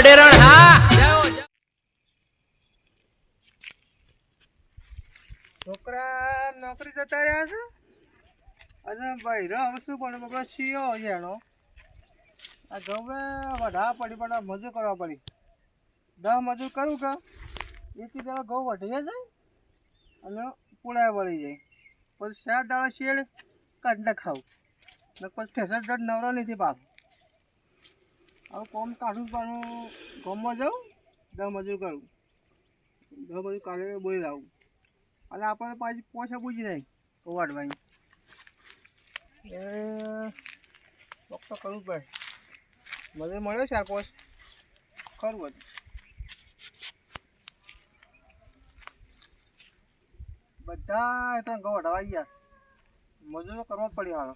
અડેરણ, હા. છોકરા નોકરી જતા રહ્યા છે? અને ભાઈ હવે શું પણ આપણો શિયો એનો. આ ગમે વઢા પડી, પણ મજૂર કરવા પડી. દહ મજૂર કરું કે? એથી પેલા ઘઉં વઢીએ જાય અને પુળાય વળી જાય. પછી સાત દાડા શેડ કાઢને ખાવું ને પછી ઠેસર જડ નવરો નથી પાછું. હવે કોમ કાઢું પણ ગામમાં જાઉં, દહ મજૂર કરું. દહ મજૂર કાઢે બોલી લાવું. અને આપણે પાછી પોછા પૂછી જાય વાડવાની એ તો કરવું પડે. મને મળ્યો ચાર પોચ. ખરું હતું બધા એ તો ગૌ અઢવાઈ ગયા. મજૂરો કરવો જ પડ્યો હાલો.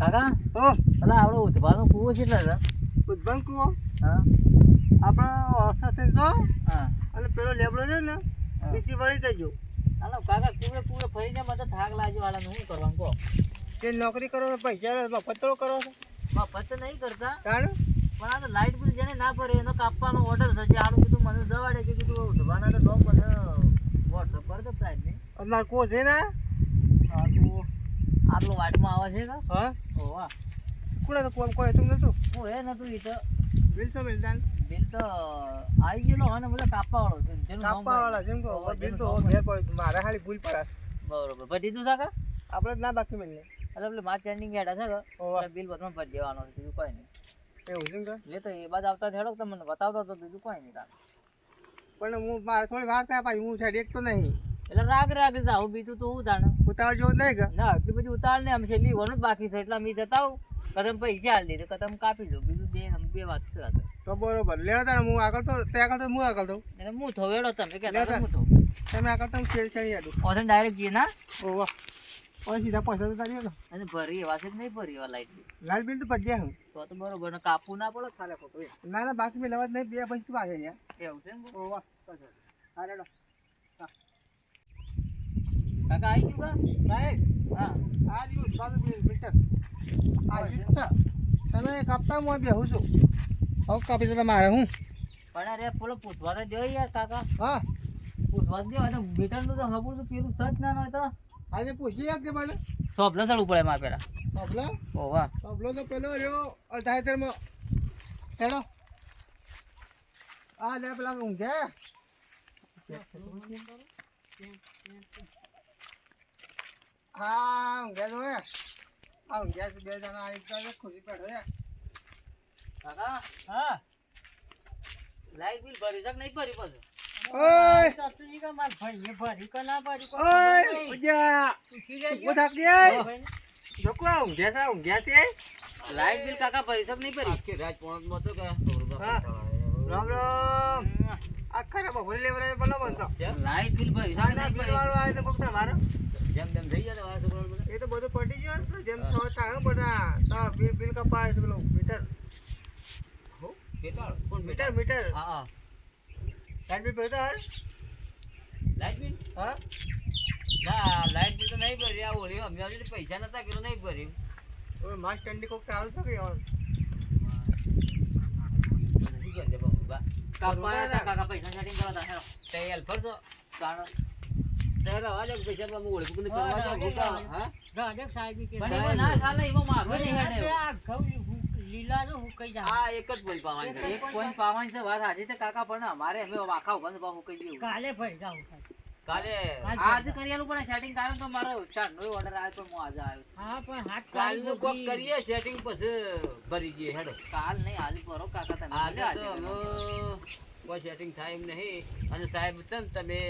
કાકા? ઓ. પેલા આપણો ઉદભાનો કૂવો છે ઉદભાન કુવો? હા. આપણે સાથે તો? હા. અને પેલો લેબડો છે ને હા. બીજી વળી દેજો હાલો કાકા કુવે કુવે ફરીને મને થાક લાગ્યો. વાળાનું શું કરવાનું કહો? તે નોકરી કરો તો પૈસા મફત તો કરો છો. મફત નહીં કરતા. કારણ પણ આ તો લાઇટ બિલ જેને ના ભરે એનો કાપવાનો ઓર્ડર થશે. આનું કીધું મને જવાડે કે કીધું ઉદભાના તો લોક મને. વોટ્સઅપ કરી દો પ્રાઇસ અમાર કો છે ને? આટલો વાટમાં આવે છે ને હા? ઓ વાહ. કોણે તો કોમ કોઈ તું નતું હું એ નતું તો બિલ તો મિલતા બિલ તો આવી ગયેલો હોય ને બધા કાપવા વાળો જેનું કાપવા વાળા જેમ હોય. બિલ તો ઘેર પડે. મારે ખાલી ભૂલ પડે બરોબર. પછી દીધું કાકા આપણે ના બાકી મિલે એટલે પેલે માર ચેન્ડિંગ હેડા છે કે? ઓવા. બિલ બધું ભરી દેવાનું બીજું કોઈ નહીં. એવું છે તો એ બાદ આવતા હેડો તમને મને બતાવતો તો બીજું કોઈ નહીં કાકા પણ હું મારે થોડી વાર થાય પાછી હું સાઈડ એક તો નહીં. એટલે રાગ રાગ જાઉં બીજું તો હું જાણે. ઉતાવળ જેવું નહીં કે? ના એટલી બધી ઉતાર નહીં આમ છેલ્લી વનું જ બાકી છે એટલે અમે જતા આવું કદમ પૈસા હાલ દીધું કદમ કાપી દઉં બીજું બે બે વાત છે તો. બરોબર લેવા તારે હું આગળ તો તે આગળ તો હું આગળ દઉં. એટલે હું થોવેડો તમે કે. હું થો તમે આગળ તો છેડી છેડી આડું. ઓથન ડાયરેક્ટ જઈએ ના? ઓવા હવે સીધા પૈસા તો તારી અને ભરી એવા છે નહીં ભરી એવા લાઈટ? લાલ બિલ તો પડી હું તો તો બરોબર ને કાપુ ના પડે ખાલે ખોટું. ના ના બાકી મેં લેવા જ નહીં બે પૈસા આવે યાર એવું છે ઓ વાહ હા રેડો. કાકા આવી ગયું સાહેબ ભાઈ હા. આ રહ્યું બાજુ મીટર આ રહ્યું. તમે કાપતા હું બેહું છું. હવે કાપી તો મારે હું? પણ અરે પેલો પૂછવા તો જો યાર કાકા. હા. પૂછવા દે અને મીટરનું તો ખબર તો પેલું સચ ના હોય તો. આજે પૂછી કે મને. સોપલો ચડવું પડે મારે પેલા. સોપલો? ઓ વાહ. પબલો તો પેલો રહ્યો અઢાઈતેરમાં હેડો. આ લે પેલા ઊંઘે. હા ઊંઘે તો હે. આ ઊંઘે છે બે જણા આવી એક ખુશી હે કાકા હા. લાઈટ બિલ ભરી શક નહીં ભરી પાછું? લાઈટ બિલ કાકા ભરી શક નહીં ભરી? રામ રામ. આખા બનતો લાઈટ બિલ ભરી શક નહીં બિલ ભરી? વાળો આવે તો કોક તમારો. જેમ તેમ થઈ જાય એ તો બધું પટી ગયો જેમ થવા થાય તો બિલ બિલ કપાય છે પેલું મીટર? Metre metre. હા હા. લાઈટ બિલ ભરતો હાર લાઈટ બિલ હા? ના લાઈટ બિલ તો નહીં ભરી આ ઓળી અમે આવી પૈસા નતા કર્યો નહીં ભર્યું. હવે માસ ટંડી કોક સારું છે કે યાર કાપા હતા. કાકા પૈસા સેટિંગ કરવા હતા. હેરો તે હેલ્પર તો. જાણો તારા અવાજ પૈસા કોને કરવા ના એમાં નહીં. હેડે આ એક જ પોઈન્ટ પાવાની છે. એક point પાવાની છે વાત સાચી છે કાકા પણ અમારે અમે આખા ઊભા ને હું કહી દઉં કાલે આજે કરેલું પણ સેટિંગ કારણ તો મારો ચારનો ઓર્ડર આવ્યો તો હું આજે આવ્યો. કાલનું કોક કરીએ સેટિંગ પછી ભરી જઈએ હેડો. કાલ નહીં આજે કરો કાકા તમે આજે કોઈ સેટિંગ થાય એમ નહીં. અને સાહેબ છે ને તમે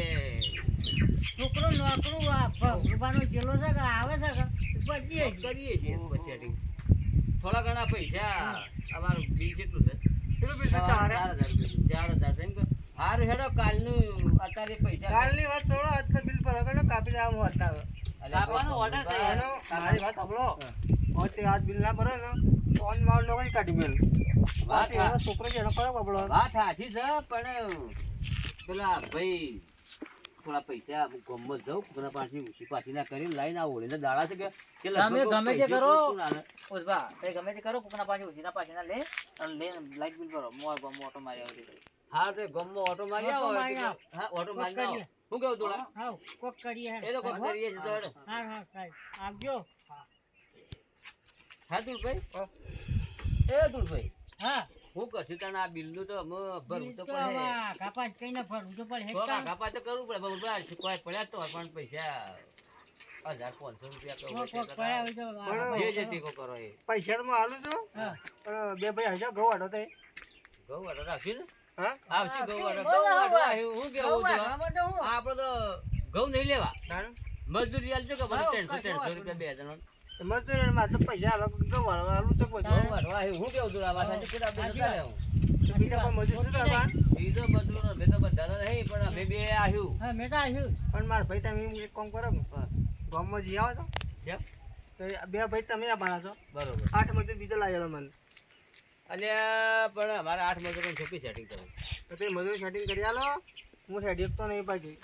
છોકરો નોકરો જેલો છે કે આવે છે કે? કરીએ છીએ સેટિંગ થોડા ઘણા પૈસા અમારું બિલ કેટલું છે? પેલું બિલ ચાર હજાર? ચાર હજાર છે એમ કે? હારું હેડો કાલનું અત્યારે પૈસા કાલની વાત છોડો આજકાલ બિલ પર કે કાપી દેવા હું હતા કાપવાનો order છે. મારી વાત સાંભળો. હવે આજ બિલ ના ભરો ને તો માર નોકરી કાઢી મેલ. વાત છોકરો છે એનો કરો બાબડો. વાત સાચી છે પણ પેલા ભાઈ થોડા પૈસા ગમત જાઉં કોકના પાસેથી ઉછી પાછી ના કરીને લાઈને આવો. એટલે દાડા છે કે કે તમે ગમે તે કરો. તે ગમે તે કરો કોકના પાછી ઉછી ના પાછી ના લે અને લે લાઈટ બિલ ભરો. મોય ગમો ઓટો મારી આવી હા તે ગમો ઓટો મારી આવો હા ઓટો મારી આવો. શું કેવું થોડા હા કોક કરીએ એ તો કોક કરીએ છે તો હેડો. હા હા સાહેબ. આવજો. હા દુલભાઈ એ દુલભાઈ હા. હું કશું તને આ બિલનું તો અમે ભરવું તો પડે. કાપાસ કઈને ભરવું તો પડે. કાપા તો કરવું પડે બરોબર કોઈ પડ્યા તો પણ પૈસા હજાર પાંચસો રૂપિયા. જે જે ટેકો કરો એ. પૈસા તો હું હાલું છું? પણ બે ભાઈ હજાર ઘઉં આડો તે ઘઉં આડો રાખશું ને? હા? આવશે ઘઉં આડો ઘઉં આડો હું કેવું આપડે તો હું. આપણે તો ઘઉં નહીં લેવા. મજૂરી મજદૂરી આલજો કે ભલે ત્રણસો ત્રણસો રૂપિયા બે જણો મજૂરી માં તો પૈસા હાલો ઘઉં વાળો હાલું છે બધું. ઘઉં વાળો આવ્યું. હું કેવું હતું આ વાત સાચી? જતા. બીજા પણ મજૂર છે તારા બીજો મજૂરો મેં તો બધા તો નહીં પણ અમે બે આવ્યું હા મેં તો આવ્યું પણ મારા ભાઈ તમે એક કામ કરો ગામમાં જઈ આવો તો. કેમ? તો બે ભાઈ તમે ના ભણા છો. બરોબર. આઠ મજૂર બીજો લાવેલો મને. અલ્યા પણ અમારે આઠ મજૂરો છોકરી સેટિંગ કરવું. તો તે મજૂર સેટિંગ કરી આલો. હું હેડી તો નહીં પાછી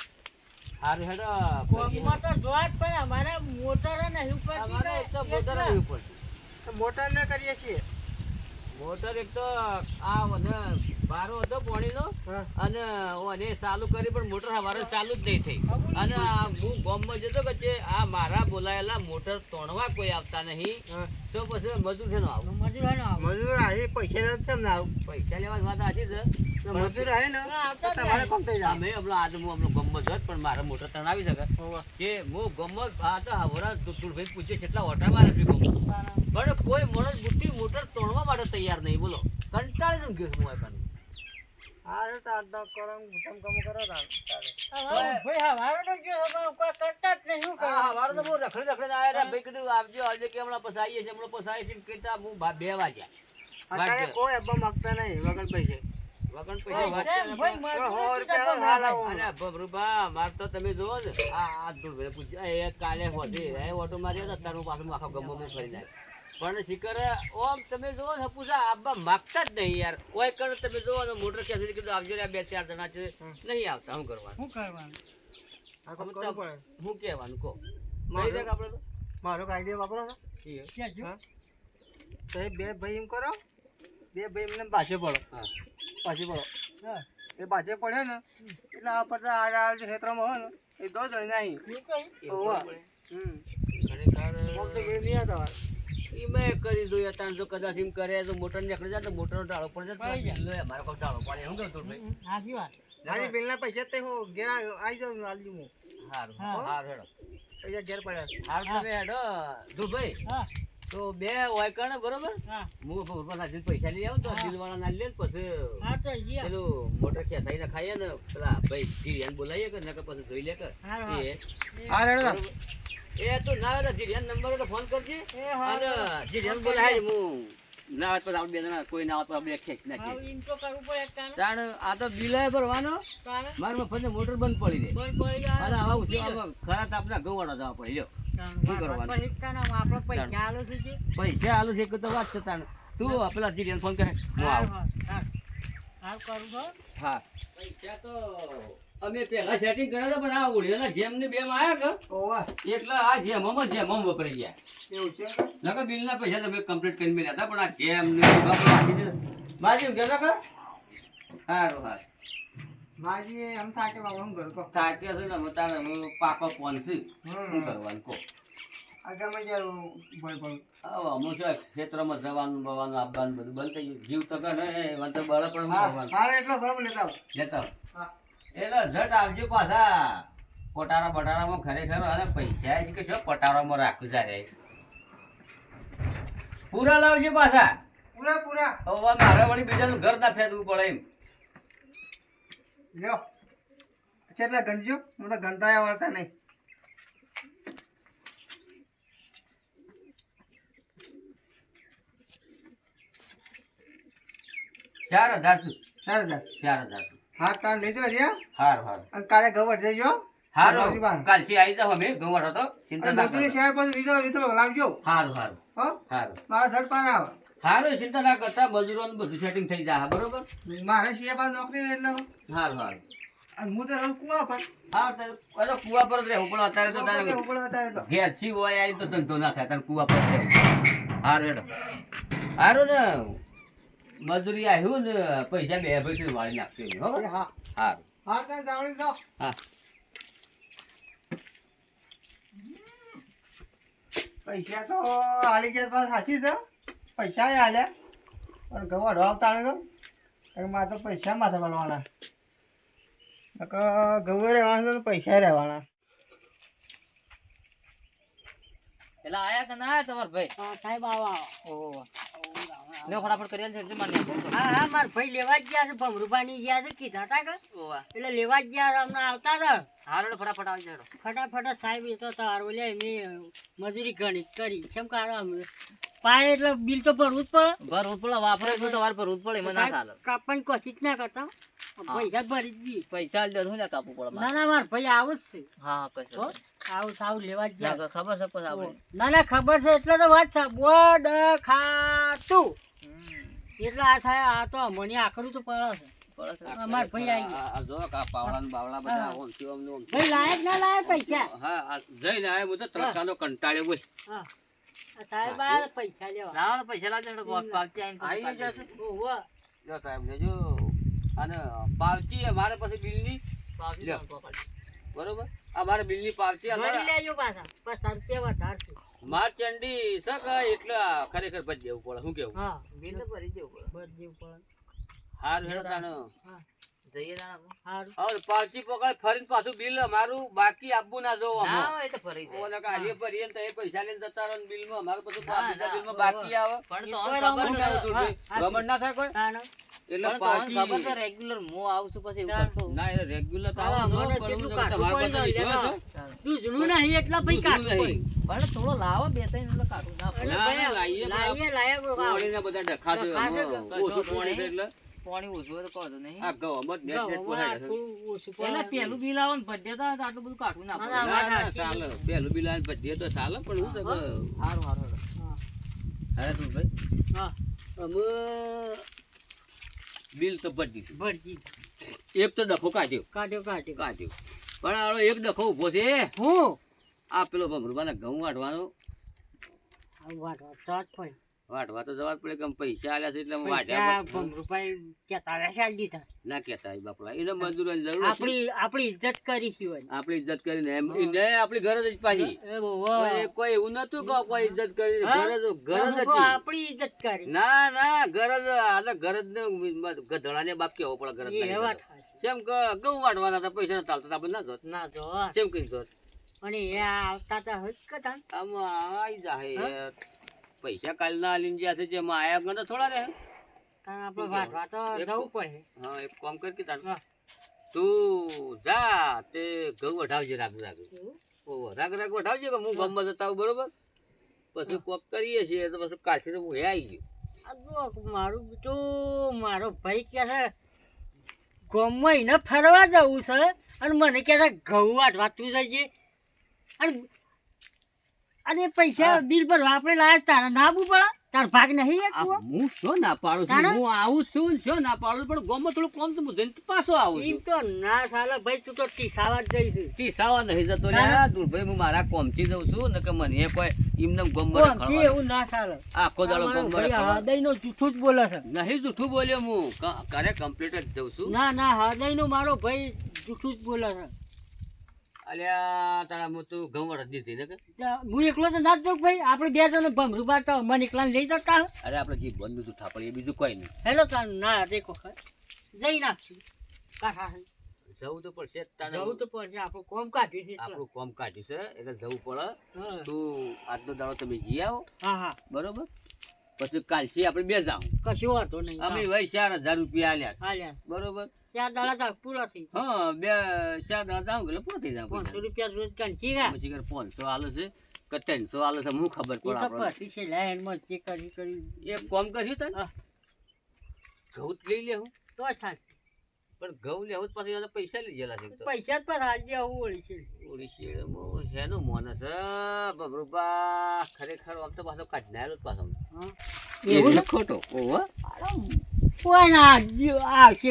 સારું હેડો કોકમાં તો જોવા જ પડે અમારે મોટર નહીં ઉપડતી અમારે ને એક તો મોટર. ને કરીએ છીએ મોટર એક તો આ મને બારો હતો પોણીનો. અને અને ચાલુ કરી પણ મોટર હવારે ચાલુ જ નહીં થઈ. અને હું ગામમાં જતો કે જે આ મારા બોલાયેલા મોટર તોડવા કોઈ આવતા નહીં તો પછી મજૂર છે આવું. મજૂર આવું. મજૂર આવી પૈસા નથી કેમ ના આવું. પૈસા લેવા વાત સાચી છે. મજૂર આવી ને હા, તો આવતા જ તમારે કોમ થઈ જાય. અમે હમણાં આજે હું હમણાં ગમત જત પણ મારે મોટર તણાવી શકે. કે હું આ તો હવરા તુલભાઈ પૂછે કેટલા ઓટા મારે છે પણ કોઈ માણસ મોટી મોટર તોડવા માટે તૈયાર નહીં બોલો. કંટાળી ગયો હું આ કાન. હા તાર તો કરો તમ કમ કરો તાર ભાઈ હા તો ગયો તો કોઈ કરતા જ નહીં શું હા, કરવાનું? તો બહુ રખડી રખડીને આયા રે. ભાઈ કીધું આવજો આવજો કે હમણાં પછી આવીએ હમણાં પછી આવીએ છીએ. હું બે વાગ્યા. અત્યારે કોઈ અબ્બા માંગતા નહીં વગર પૈસે. વગર પૈસા માર તો તમે જોવો ને. આ કાલે હોતી ઓટો માર્યો તો તારું પાછું આખો ગમો ફરી જાય. પણ શિકર ઓમ તમે જોવો ને પૂછા આબા માગતા જ નહીં યાર. કોઈ કણ તમે જોવો ને મોટર ક્યાં કીધું આવજો રે બે ચાર જણા છે. નહીં આવતા શું કરવાનું? શું કરવાનું? શું કહેવાનું કહો. મારી દેખ આપણે તો? મારો આઈડિયા વાપરો ને જો? હા? તો એ બે ભાઈ એમ કરો બે ભાઈ એમને પાછે પડો. પાછે પડો. હા. એ પાછે પડે ને એટલે આ પડતા આ આ ક્ષેત્રમાં હોય ને એ દો જણ નહીં. હમ. ખરેખર નહીં આવતા. ઈમે કરી દો યાર જો કદાચ એમ કરે તો મોટર નીકળી જાય તો મોટરનો ટાળો પડે પડી જાય. લે અમારે કોઈ ટાળો પડે શું તું ભાઈ સાચી વાત. ગાડી બિલના પૈસા તે હું ઘેર આવી જાઉં આલી હું હારું હા. હારું હેડો પૈસા ઘેર પડ્યા. હારું તમે હેડો દુભાઈ હા, તો બે હોય કણે બરોબર? હું. ઉપર સાથે પૈસા લઈ આવું તો. દિલવાળા ના લે પછી હા, તો ઈ આ. પેલું મોટર ખેંચાઈ ને ખાઈએ ને પેલા ભાઈ જીરિયાને બોલાવીએ કે નકર પછી જોઈ લે કે. એ તું ના આવે તો નંબર તો ફોન કરજે. અને જીરિયાને બોલાય હું. ના બે જણા કોઈ ના આવે તો આપણે ખેંચ નાખીએ. તાણે. આ તો બિલાય ભરવાનો. મારા મફત મોટર બંધ પડી આ- અને આવા ખરા તાપના ગવાડા જવા પડી લ્યો. શું કરવાનું? પૈસા આલો છે પૈસા આલુ છે તો વાત છે તાણ. તું પેલા જીરિયાને ફોન કરે. હું આવું. હા, હા. હા, કરું છો? હા. પૈસા તો અમે પહેલા સેટિંગ કર્યા હતા પણ આ જેમ ને બેમ આવ્યા કે ઓવા. એટલે આ જેમમાં જેમમાં વપરાઈ ગયા. એવું છે? નકર બિલના પૈસા તમે કમ્પ્લીટ કરીને મેળ્યા હતા પણ આ જેમ ને બાજુ ઘેર નકર સારું હા માજી એમ થાકે બાબા હું ઘર કો થાકે છે ને તારે હું પાકો ફોન છે શું કરવાનું ભય હવે છે ખેતરમાં જવાનું બવાનું આપવાનું બધું બંધ થઈ ગયું. જીવ તો કરે ને એમાં તો બળ પણ કરવાનું હા એટલો બરાબર લેતા લેતા હા. એટલે ઝટ આવજો પાછા. પટારા બટારામાં ખરેખર અને પૈસા જ કે શું પટારામાં રાખું તારે પૂરા લાવજો પાછા. પૂરા પૂરા. હવે મારે વળી બીજાનું ઘર ના ફેરવું પડે એમ. લ્યો. કેટલા ગંજો હું તો ગંધાયા વાળતા નહીં. ચાર હજાર શું ચાર હજાર. ચાર હજાર હા તાર લેજો રહ્યા હારું હારું. અને કાલે જઈજો હારું. કાલથી આવી જાવ અમે. ગવાડો હતો. ચિંતા અને ના મજૂરી કરો. શહેર પર લીધો લીધો. લાવજો. હારું હારું. હો. હારું. મારા ઝડપા આવે. હારું ચિંતા ના કરતા મજૂરોનું બધું સેટિંગ થઈ જાય બરોબર? મારે પાસે નોકરી એટલે હાલ હાલ હું તો કુવા પર. હા તો કુવા પર રહેવું પણ અત્યારે તો તારે રહેવું પડે અત્યારે તો. ઘેરથી હોય આવી તો ધંધો ના થાય તારે કુવા પર રહેવું હારું હેડો. હારું ને મજૂરી આવ્યું ને પૈસા બે ભાઈ વાળી નાખશે હો હા. હારું. હા જાવડી હા. પૈસા તો હાલી ગયા સાચી છે? પૈસા એ હાલ્યા પણ ઘઉં અઢવાવ તાણે ગયો મારે તો પૈસા માથે મળવાના નકર ઘઉં રહેવાના તો ને પૈસા રહેવાના. પેલા આયા કે ના આયા તમારે ભાઈ? સાહેબ આવા. ઓહો. લ્યો ફટાફટ કરી આલજો એટલે મને હા હા માર ભાઈ લેવા જ ગયા છે ભમરૂપાની ગયા છે કીધા તા કે. એટલે લેવા જ ગયા અમને આવતા હતા. હારો ફટાફટ આવી હેડો ફટાફટ સાહેબ એ તો તારો લે મેં મજૂરી ગણિત કરી. કેમ કે આ પાય એટલે બિલ તો ભરવું જ પડે. ભરવું પડે વાપરે તો તમારે ભરવું જ પડે એમાં ના ચાલે. કાપવાની કોશિશ ના કરતા. પૈસા ભરી દી પૈસા લે લે કાપવું પડે? ના ના માર ભાઈ આવું જ છે. હા કશો આવું સાવ લેવા જ ગયા. ના, ખબર છે પછી આપણે. ના ના ખબર છે એટલે તો વાત છે. બોડ ખાતું. એટલે આ થાય આ તો મને આખરું તો પડે છે. અમાર ભાઈ આવી આ જો કા પાવડા બાવડા બધા ઓમ ને ઓમ. ભાઈ લાયક ના લાયક પૈસા? હા જઈને આયા હું તો તડકાનો કંટાળ્યો બોલ. હા. સાહેબ આ પૈસા લેવા. લાવો પૈસા લાવજો. જશે. ઓહો. જો સાહેબ લેજો. અને પાવચી અમારે પછી બિલની. પાવચી. બરોબર? અમારે બિલની પાવચી લેજો પાછા. પચાસ રૂપિયા વધારશે. માર ચંડી છે એટલે ખરેખર ભજ દેવું પડે શું કેવું? હા. ભરી જ પડે. ભરી દેવું પડે. હાર હેડો હા. જઈએ હવે પાવતી પકડ ફરીને પાછું બિલ અમારું બાકી આપવું ના જો ના હોય તો ભરી જાય. ઓલા ફરીએ તો એ પૈસા લઈને જતા રહો બિલમાં અમારું બધું બીજા ના, બિલમાં બાકી આવે. પણ તો તો તું ગમન ના થાય કોઈ? એટલે પણ ખબર પાકી રેગ્યુલર મો આવું છું પછી ના એટલે રેગ્યુલર તો આવું તમારા? ચાલો. દૂધનું નહીં એટલે ભાઈ દૂધનું પણ થોડો લાવો બે ત્રણ એટલે કાઢું ના લાઈએ લાઈએ, લાઈએ બધા ડખા છે. તો ઓછું પોણી. એટલે. પાણી ઓછું હોય તો કહો નહીં આ ગવમત નેટ નેટ પોસાય એટલે પેલું બિલ આવે ને તો આટલું બધું કાઢવું ના પડે ના, ના, ના, ચાલે. પેલું બિલ આવે ને તો ચાલે પણ હું કે સારું સારું હા. અરે તું ભાઈ હા, અમે બિલ તો ભરી દીધું ભરજી. એક તો ડખો કાઢ્યો કાઢ્યો, કાઢ્યો. કાઢ્યો પણ આનો એક ડખો ઊભો છે હું? આ પેલો ભમરૂબાના ઘઉં વાટવાનો વાત, સાત point. વાટવા તો જવા પડે કે પૈસા આલ્યા છે એટલે વાટ્યા ભમરૂભાઈ કેતા રહ્યા દીધા ના કેતા બાપડા એને મજૂર જરૂર આપણી આપણી ઇજ્જત કરી છે આપણી ઇજ્જત કરીને એમ એને આપણી ઘર જ પાછી. કોઈ એવું નતું કે કોઈ ઇજ્જત કરી? ઘર જ ઘર જ હતી. આપણી ઇજ્જત કરી. ના ના ઘર જ આલે ઘર જ ને ગધડાને બાપ કેવો પડે ઘર જ કેમ કે ઘઉં વાટવાના હતા પૈસા ના ચાલતા આપણે ના જોત. ના જોત. કેમ કઈ જોત? અને એ આવતા તા હકતા કતા આમાં આઈ જાય પૈસા કાલ ના આલીને જ્યાં છે જેમાં આયા ગણ થોડા રે આપણે વાટવા તો જવું પડે. હા એક કામ કર કે તાર. તું જા તે ઘઉં વઢાવજે રાગ રાગ? ઓહો રાગ રાગ વઢાવજે કે હું ગામમાં જતા આવું બરોબર? પછી કોક કરીએ છીએ તો પછી કાશી તો હું આવી ગયો મારું બીજું મારો ભાઈ કે છે ગામમાં એને ફરવા જવું છે અને મને કહે છે ઘઉં વાટવા તું જઈએ અને અને પૈસા બિલ પર આપણે લાયા તારા નાબુ પડે? તાર ભાગ નહીં એક? હું શું ના પાડું છું? હું આવું છું શું ના પાડું? પણ ગામમાં થોડું કોમ તો હું જઈને પાછો આવું છું. તો ના સાલા ભાઈ તું તો ટીસાવા જઈ છે. ટીસાવા નહીં જતો? લ્યા દુર્ભાઈ હું મારા કોમથી જઉં છું ને કે મને કોઈ એમને ગામમાં કોમથી રખડવા એવું ના સાલા. આખો દાડો મારો ગામમાં ભાઈ રખડવા હૃદયનો જૂઠું જ બોલે છે. નહીં જૂઠું બોલ્યો હું. કરે કમ્પ્લીટ જ જઉં છું. ના ના હૃદયનો મારો ભાઈ જૂઠું જ બોલે છે. અલ્યા તારા હું તું વળત દીધી ને કે? હું એકલો તો ના જ ભાઈ? આપણે બે જણ ભમરું બાર મને એકલા લઈ જતા. અરે આપણે જે તું જૂઠા એ બીજું કોઈ નહીં. હેલો તાર ના દેખો જઈ નાખશું. છે. જવું તો પડશે તારે. જવું તો પડશે આપણું કોમ કાઢ્યું છે. આપણું કોમ કાઢ્યું છે એટલે જવું પડે. તું આજનો દાડો તમે જઈ આવો. હા હા. બરોબર? પછી કાલથી આપણે બે જાઉં. કશો વાંધો નહીં અમે ભાઈ ચાર હજાર રૂપિયા આલ્યા આલ્યા બરોબર? ચાર દાડા તા પૂરા થઈ હા બે ચાર દાડા જાઉં એટલે પહોંચી જાઉં પાંચસો. રૂપિયા રોજ કાંચી ગયા પછી પાંચસો આલો છે કે ત્રણસો આલે છે હું ખબર પડે તો આપણને. પછી છે લાઈનમાં ચેક કરી કરી. એક કોમ કર્યું તને? હા. લઈ લે લેવું તો સાચું પણ ઘઉં લેવું પછી પૈસા લઈ ગયેલા છે. પૈસા જ પર હાલજે આવું ઓળીશીડ ઓળીશીડ ઓડિશીમાં મોન છે બબરુબા ખરેખર આમ તો પાછો કાઢનારો જ પાછો. હા. એવું ખોટો? ઓહો કોઈ ના આવશે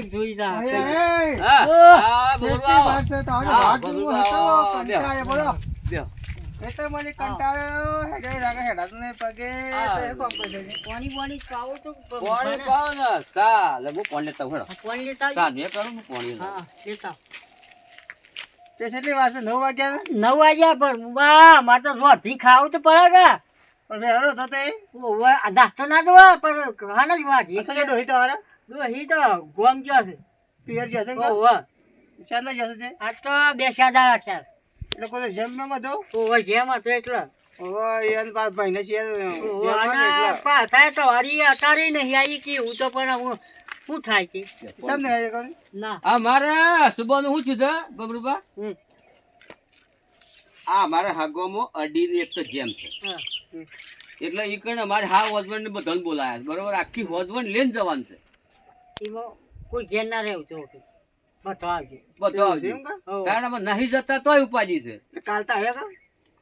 છે. એ તો મને કંટાળ્યો, હેડે રાગે હેડાતું નહીં પગે. તો કોમ કરી દેજે. પાણી પાણી પાવો તો પાણી પાવો ને સા લે હું પાણી લેતા હેડો. પાણી લેતા સા ને કરું હું પાણી હા લેતા તે કેટલી વાર છે? વાગ્યા છે? વાગ્યા પર બા મારે તો રોટી ખાવું તો પડે કે પણ વહેલો હતો તે. ઓવે, નાસ્તો ના જોવા પણ ખાના જ વાટી અસલ ડોહી તો હારે? દોહી તો ગોમ ગયો છે પિયર જશે ને ઓવે ચાંદલા જશે તે? આ તો બે સાદા છે એટલે કોઈ જેમ હતો એટલે. ઓવે, એને ભાઈને છે, તો હરી નહીં આવી કે હું તો પણ હું શું થાય ના. આ મારે સુબાનું શું થયું છે બબરુબા હમ. આ મારા હાગોમાં અડીની એક તો જેમ છે. હા. એટલે ઈ કણે મારે હા હોજવણ ને બધાને બોલાયા છે. બરોબર? આખી હોજવણ લઈને જવાનું છે. એમાં કોઈ ઘેર ના રહેવું છે બધો આવજો. બધો આવજો. એમ કાં? હોવે. કારણ નહીં જતા તોય ઉપાધિ છે. એટલે કાલ તો આવ્યા કાં?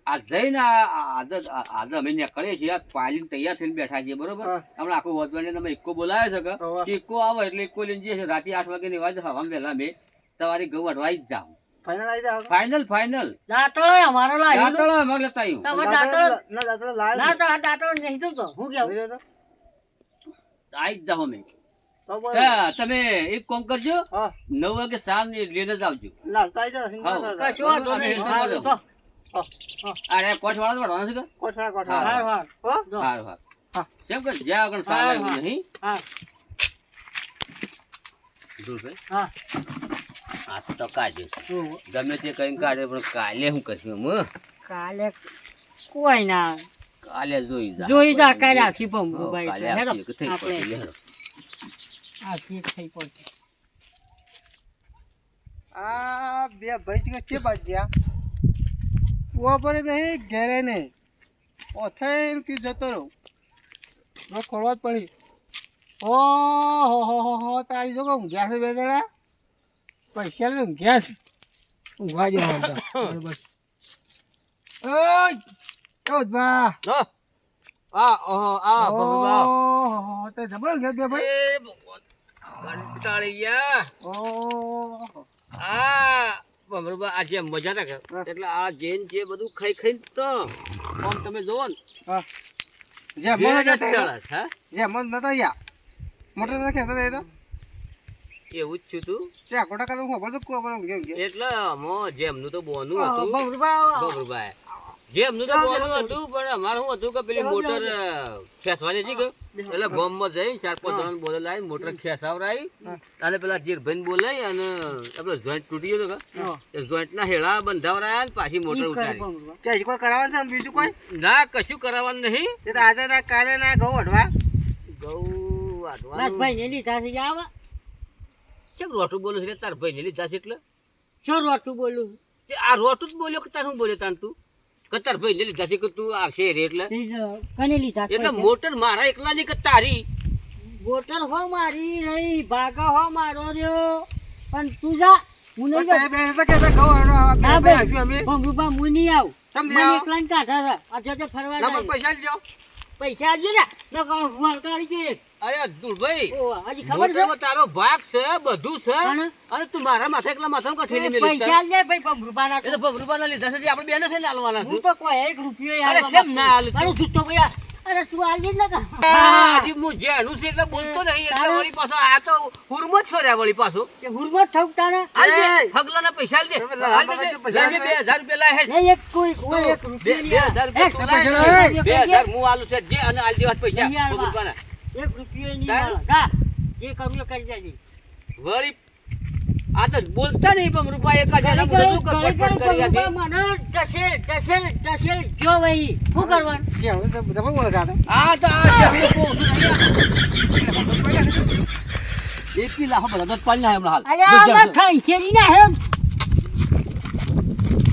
આ જઈને આજે આજે અમે નીકળીએ છીએ. પાલીને તૈયાર થઈને બેઠા છીએ બરોબર? હમણાં આખું વધવાને તમે ઇક્કો બોલાવ્યો છે. કે? ઇક્કો આવે એટલે ઇક્કો લઈને જઈએ રાતે આઠ વાગે ની વાત હવા વહેલા મેં તમારી ગૌ અડવાઈ જ જાઉં. ફાઇનલ ફાઈનલ ફાઇનલ દાંતળો અમારો લાવ્યો દાંતળો અમારે લેતા આવ્યું તમે દાંતળો ના, દાંતરો લાયો ના. દાંતળો નહીં તો તો હું કેવું. આઈ જ જાઉં મેં તમે એક કોમ કરજો. નવ વાગે સાંજ લઈને જ આવજો. હા. હા, અરે કોઠ વાળા વડવાના છે કે? કોઠાળા, કોઠાળા. હા. હારું હારું. હો? હા. કેમ કે જ્યાં આગળ સારા હા, એવું હા. નહીં. હા હા. આ તો કાઢે છે. ગમે તે કઈ કાઢે પણ કાલે શું કરશું હું? કાલે કોઈ ના કાલે જોઈ જા. જોઈ જા કાલે આખી હો, પંપુ ભાઈ આપણે. એક થઈ પડશે. આ બે ભાઈ છે કે બાજ્યા કુવા પર નહીં ઘેરે નહીં. ઓથે કી જતો રહું. મેં ખોલવા જ પડી. ઓ હો હો હો હો તારી જો ઊંઘ્યા છે બે જણા? પૈસા લઈને ઊંઘ્યા છે? ઊંઘવા જેવા બસ ઓય ઓ બા આ ઓહો, આ. ઓહો, તે જબર ઊંઘ્યા બે ભાઈ. કંટાળી ગયા આ ભમરુભા, આ જે મજા ના એટલે આ જૈન જે બધું ખાઈ ખાઈને તો આમ તમે જોવો ને. જે મન મને જ હા? મન નતા યા મોટર ના ખેતો એ તો. એવું જ છું તું. ત્યાં કોટા કરું ખબર તો એટલે આમાં જેમનું તો બોનું હતું. ભમરૂભા, તો બોનું હતું. પણ અમારે શું હતું કે પેલી મોટર ખેંચવાની હતી કે? એટલે ગામમાં જઈ ચાર પાંચ જણાને બોલે લાવી મોટર ખેંચાવરાઈ. અને પેલા જીરભાઈ બોલાઈ અને જોઈન્ટ તૂટી ગયો કે? જોઈન્ટ ના હેડા બંધાવરાયા ને પાછી મોટર ઉતારી. કે હજી કોઈ કરાવવાનું છે બીજું કોઈ? ના કશું કરાવવાનું નહીં. તે તો આજે ના કાલે ના ઘઉં અડવા ગૌ વાટવાનું. રાજભાઈ ને લીધા છે આવા. કેમ રોટું બોલું છે તાર ભાઈ ને લીધા છે એટલે? શું રોટું બોલું? આ રોટું જ બોલ્યો કે તાર શું બોલ્યો તાન તું? કે તાર ભાઈ ને લીધા છે કે તું આવશે રે એટલે? કને લીધા? એટલે મોટર મારા એકલા ની કે તારી? બોટલ હો મારી રહી ભાગા હો મારો રહ્યો. પણ તું જા હું નહીં જાઉં. તે બે તો કહેતા ઘઉં ના ભાઈ અમે ભમરૂભા, હું નહીં આવું. મને એકલા એકલાને કાઢા છે. આ જો ફરવા ના પૈસા લેજો પૈસા આપજો ને નકર રૂવાલ કાઢી જઈએ. અરે દુલભાઈ ઓહ, હજી ખબર છે? તારો ભાગ છે બધું છે. અરે અને તું મારા માથે એકલા માથા કઠેલી મેલી પૈસા લે ભાઈ ભમરૂભાના એ તો ભમરૂપાના લીધા છે જે આપણે બેને થઈને આલવાના હું તો કોઈ એક રૂપિયો અરે આલવા ના હાલ. તું? અરે છૂટો ભૈયા અરે તું આલજે જ. હજી હું જેનું છે એટલે બોલતો નહીં એટલે વળી પાછો આ તો હુરમો જ છોર્યા વળી પાછો તે હુરમત થવું તારે હાલ દે, પૈસા દે. તમે લા- હાલ દે, આમાં દે. કશું પૈસા લાજે છે? બે હજાર રૂપિયા લાય હેડ. એક કોઈ કોઈ એક બે- બે નહીં હજાર આલે. રૂપિયા તું એ, લાય. પૈસા બે હજાર હું આલું છે જે અને આલ દેવા પૈસા નહીં આલવા. ભમરૂપાના. એક રૂપિયો નહીં તારું? આલે. જા, જે કરવું કરી દેજે. વળી આ તો બોલતા નહીં ભમરૂપા એક હજાર. મને ટસેલ, ટસેલ, ટસેલ જો વહી. શું કરવાનું? છે તમે બોલો કાકા આ તો છું. એક કી લાખો બધા પાડી નાખે હમણાં હાલ. આમાં જા. ખંચેરી ના હેમ.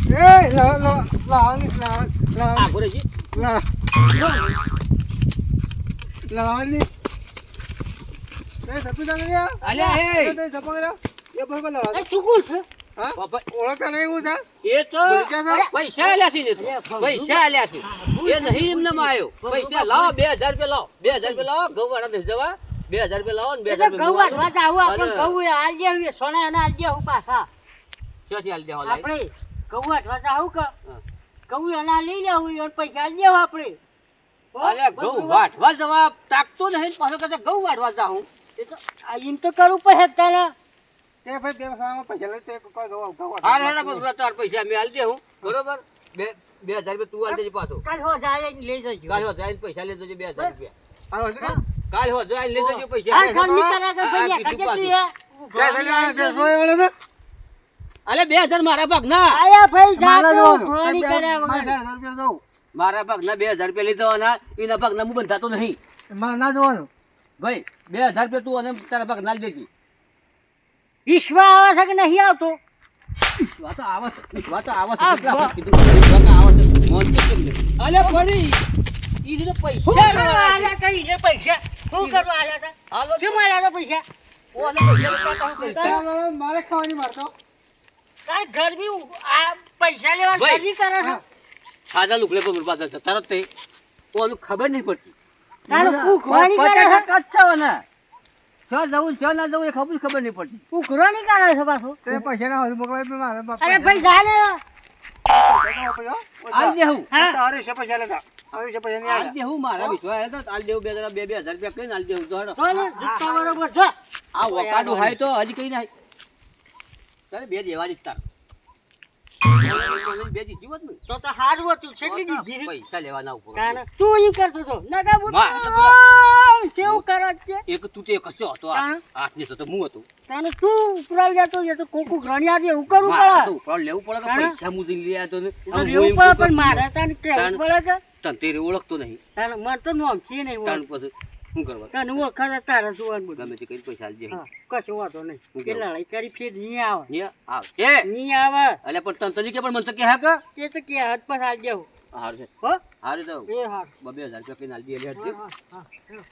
એ લા લા લા લા લા આ ઘોડે લા લા લા લા લા લા લા લા લા લા લા એ ભાઈ લા એ કોણ છે? હા? ઓળખતા નહીં હું એ તો બોલી ગયા છો? પૈસા આલ્યા છે ને તો. અલ્યા, ભમરૂપા. પૈસા આલ્યા છે. એ નહીં એમને આવ્યો પૈસા લાવો બે હજાર રૂપિયા લાવો. બે હજાર રૂપિયા લાવો ઘઉં વાળા દઈ દેવા બે હજાર રૂપિયા લાવો ને બે હજાર ઘઉં વાટવા જાવું આપણે ઘઉં એ સોના હાલ દેવું પાછા. ક્યાંથી હાલ આપણે ઘઉં જાવું કે. ઘઉં એના લઈ લેવું એને પૈસા દેવા આપણે? અરે ઘઉં વાટવા જવા તાકતો નહીં પાછો કહે ઘઉં વાટવા જાઉં એ તો એમ તો કરવું પડે તારે. તે ભાઈ બે ખાવામાં પૈસા લઈ તો એક કોઈ ગવા ગવા હાર હાર બસ તાર પૈસા મેં હાલ દે હું બરોબર? બે બે હજાર રૂપિયા તું હાલ દેજે પાછો. કાલ હો જાય લઈ જજો. કાલ હો જાય પૈસા લઈ જજો બે હજાર રૂપિયા. હાલો કાલ હો જાય લઈ જજો પૈસા. કે ભાઈ તું છે? અલે બે હજાર મારા ભાગ ના આયા ભાઈ મારા જાતો ભાગ ના બે હજાર રૂપિયા લીધો જવાના. એના ભાગ ના હું બંધાતો નહીં. મારે ના જવાનું. ભાઈ બે હજાર રૂપિયા તું અને તારા ભાગ ના દેજી. વિશ્વા આવે છે કે નહીં આવતો? વાતો આવે છે વાતો આવે છે આ કેટલા બા- વખત કીધું? વાતો આવે છે મોન તો કેમ? અલે પડી ઈ તો પૈસા કરવા તા ઈને પૈસા? શું કરવા આલ્યા તા હાલો શું માર્યા તા પૈસા? ઓને પૈસા લેતા હું કહીશ. તારા વાળા મારે ખાવાની મારતો તાર ગરમી આ પૈસા લેવા ગરમી કરે છે? હા. સાદા લુકડે પર બરબાદ તરત તે ઓનું ખબર નહીં પડતી. તારું કરે છે? ટકા શ્યાં જવું શ્યાં ના જવું એ ખબર ખબર નહીં પડતી. ઉઘરાણી કરે છે પાછું? તે પૈસા ના હોય તો મારે અરે ભાઈ જા ને પૈસા પૈસા. આલ દેવું હા. તારે છે પૈસા લેતા. તારે છે પૈસા નહીં આલ આવ્યા. દેવું મારા વિશ્વાસ આવ્યો તો આલ દેવું બે જણા બે બે હજાર રૂપિયા કહીને આલ દેવું તો હેડો. તો ને જુઠ્ઠા બરોબર જો. આ વકાડું હાય તો હજી કઈ ના તારે બે દેવાની તાર. કોક કરવું તો પડે લેવું પડે પણ મારે તાને કેવું પડે કે તને તે ઓળખતો નહીં તાને મને તો નોમ છે નહીં પછી શું કરવા? તને ઓળખાતા તારે જોવાનું બધું ગમે તે કરી પૈસા આલજે હા કશો વાંધો નહીં. હું લઈ કરી ફેર નહીં આવે. ને આવ. કે નહીં આવે. અલે પણ તને તને કે પણ મને તો કે હા કે. તે તો કે હાથ પર આલજે દેવું હારું છે. હો? હારું તો. એ હાર. બબે હજાર રૂપિયા કઈ આલજે એટલે હા હા હા.